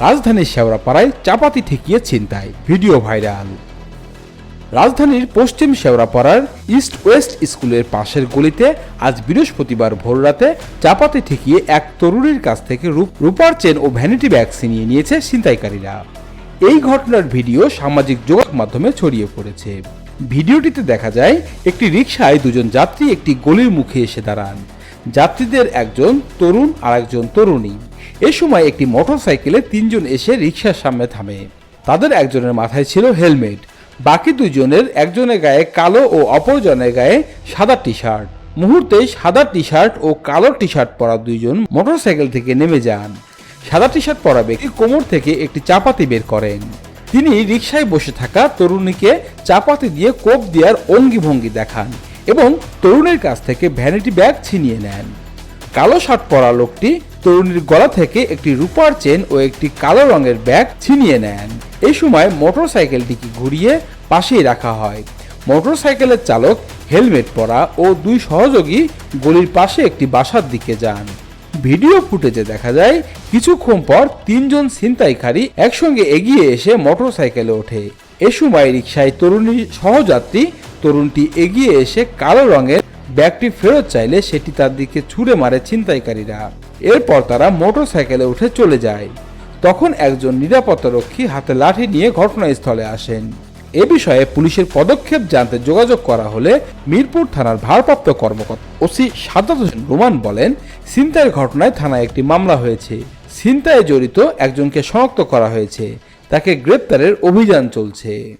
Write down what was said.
রাজধানীর শেওড়াপাড়ায় চাপাতি ঠেকিয়ে ছিনতাই, ভিডিও ভাইরাল। রাজধানীর পশ্চিম শেওড়াপাড়ার ইস্ট ওয়েস্ট স্কুলের পাশের গলিতে আজ বৃহস্পতিবার ভোররাতে চাপাতি ঠেকিয়ে এক তরুণীর কাছ থেকে রূপ- রূপার চেন ও ভ্যানিটি ব্যাগ ছিনিয়ে নিয়েছে ছিনতাইকারীরা। এই ঘটনার ভিডিও সামাজিক যোগাযোগ মাধ্যমে ছড়িয়ে পড়েছে। ভিডিওটিতে দেখা যায়, একটি রিকশায় দুজন যাত্রী একটি গলির মুখে এসে দাঁড়ান। যাত্রীদের একজন তরুণ আর একজন তরুণী। এ সময় একটি মোটরসাইকেলে তিনজন এসে রিক্সার সামনে থামে। তাদের একজনের মাথায় ছিল হেলমেট। বাকি দুজনের একজনের গায়ে কালো ও অপরজনের গায়ে সাদা টি শার্ট মুহূর্তে সাদা টি শার্ট ও কালো টি শার্ট পরা দুইজন মোটরসাইকেল থেকে নেমে যান। সাদা টি শার্ট পরা ব্যক্তি কোমর থেকে একটি চাপাতি বের করেন। তিনি রিকশায় বসে থাকা তরুণীকে চাপাতি দিয়ে কোপ দেওয়ার অঙ্গি ভঙ্গি দেখান এবং তরুণের কাছ থেকে ভ্যানিটি ব্যাগ ছিনিয়ে নেন। কালো শার্ট পরা লোকটি তরুণীর গলা থেকে একটি রূপার চেন ও একটি কালো রঙের ব্যাগ ছিনিয়ে নেন। এই সময় মোটরসাইকেলটিকে ঘুরিয়ে পাশেই রাখা হয়। মোটরসাইকেলের চালক হেলমেট পরা ও দুই সহযোগী গলির পাশে একটি বাসার দিকে যান। ভিডিও ফুটেজে দেখা যায়, কিছুক্ষণ পর তিনজন ছিনতাইকারী একসঙ্গে এগিয়ে এসে মোটরসাইকেলে ওঠে। এ সময় রিকশায় তরুণীর সহযাত্রী, তরুণটি এগিয়ে এসে কালো রঙের ব্যাগটি ফেরত চাইলে সেটি তার দিকে ছুঁড়ে মারে ছিনতাইকারীরা। এরপর তারা মোটরসাইকেলে উঠে চলে যায়। তখন একজন নিরাপত্তারক্ষী হাতে লাঠি নিয়ে ঘটনাস্থলে আসেন। এ বিষয়ে পুলিশের পদক্ষেপ জানতে যোগাযোগ করা হলে মিরপুর থানার ভারপ্রাপ্ত কর্মকর্তা ওসি সাদ্দাত হোসেন রোমান বলেন, ছিনতাইয়ের ঘটনায় থানায় একটি মামলা হয়েছে। ছিনতাইয়ে জড়িত একজনকে শনাক্ত করা হয়েছে। তাকে গ্রেপ্তারের অভিযান চলছে।